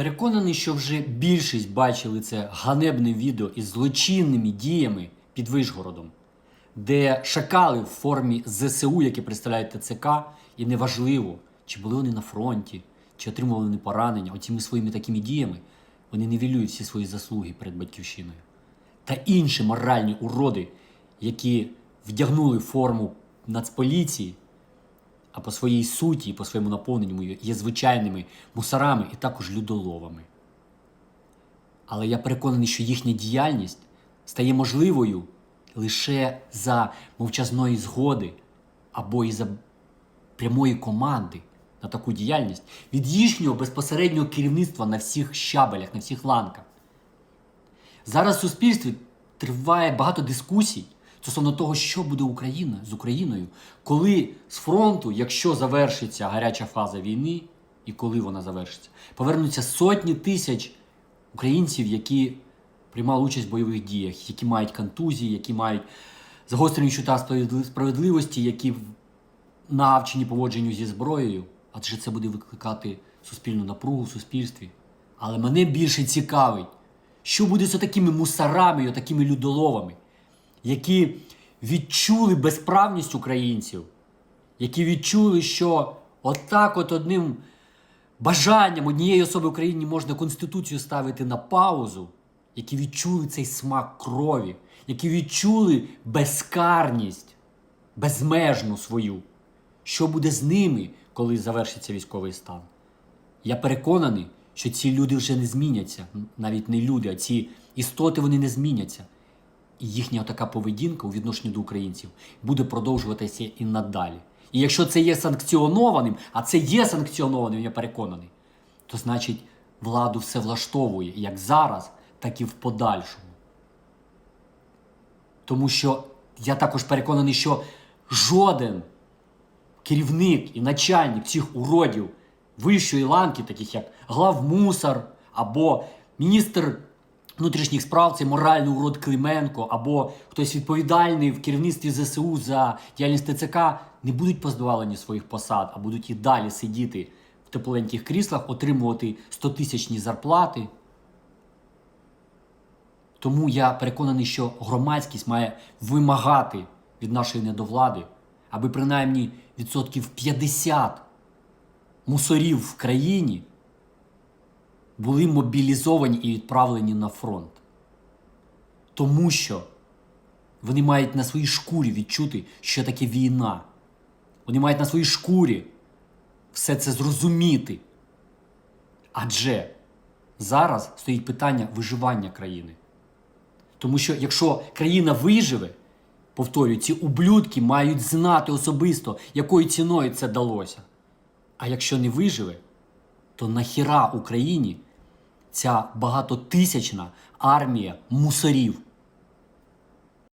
Переконаний, що вже більшість бачили це ганебне відео із злочинними діями під Вишгородом, де шакали в формі ЗСУ, які представляють ТЦК, і неважливо, чи були вони на фронті, чи отримували вони поранення, оціми своїми такими діями вони нівелюють всі свої заслуги перед батьківщиною. Та інші моральні уроди, які вдягнули форму нацполіції, а по своїй суті і по своєму наповненню є звичайними мусорами і також людоловами. Але я переконаний, що їхня діяльність стає можливою лише за мовчазної згоди або і за прямої команди на таку діяльність від їхнього безпосереднього керівництва на всіх щабелях, на всіх ланках. Зараз в суспільстві триває багато дискусій стосовно того, що буде Україна з Україною, коли з фронту, якщо завершиться гаряча фаза війни, і коли вона завершиться, повернуться сотні тисяч українців, які приймали участь в бойових діях, які мають контузії, які мають загострені чута справедливості, які навчені поводженню зі зброєю, адже це буде викликати суспільну напругу в суспільстві. Але мене більше цікавить, що буде з такими мусорами, і такими людоловами, які відчули безправність українців, які відчули, що отак от одним бажанням однієї особи в Україні можна Конституцію ставити на паузу, які відчули цей смак крові, які відчули безкарність, безмежну свою. Що буде з ними, коли завершиться військовий стан? Я переконаний, що ці люди вже не зміняться, навіть не люди, а ці істоти вони не зміняться. І їхня така поведінка у відношенні до українців буде продовжуватися і надалі. І якщо це є санкціонованим, а це є санкціонованим, я переконаний, то значить владу все влаштовує як зараз, так і в подальшому. Тому що я також переконаний, що жоден керівник і начальник цих уродів вищої ланки, таких як главмусор або міністр внутрішніх справ, це моральний урод Клименко, або хтось відповідальний в керівництві ЗСУ за діяльність ТЦК, не будуть позбавлені своїх посад, а будуть і далі сидіти в тепленьких кріслах, отримувати 100-тисячні зарплати. Тому я переконаний, що громадськість має вимагати від нашої недовлади, аби принаймні відсотків 50 мусорів в країні були мобілізовані і відправлені на фронт. Тому що вони мають на своїй шкурі відчути, що таке війна. Вони мають на своїй шкурі все це зрозуміти. Адже зараз стоїть питання виживання країни. Тому що якщо країна виживе, повторюю, ці ублюдки мають знати особисто, якою ціною це далося. А якщо не виживе, то нахіра Україні ця багатотисячна армія мусорів,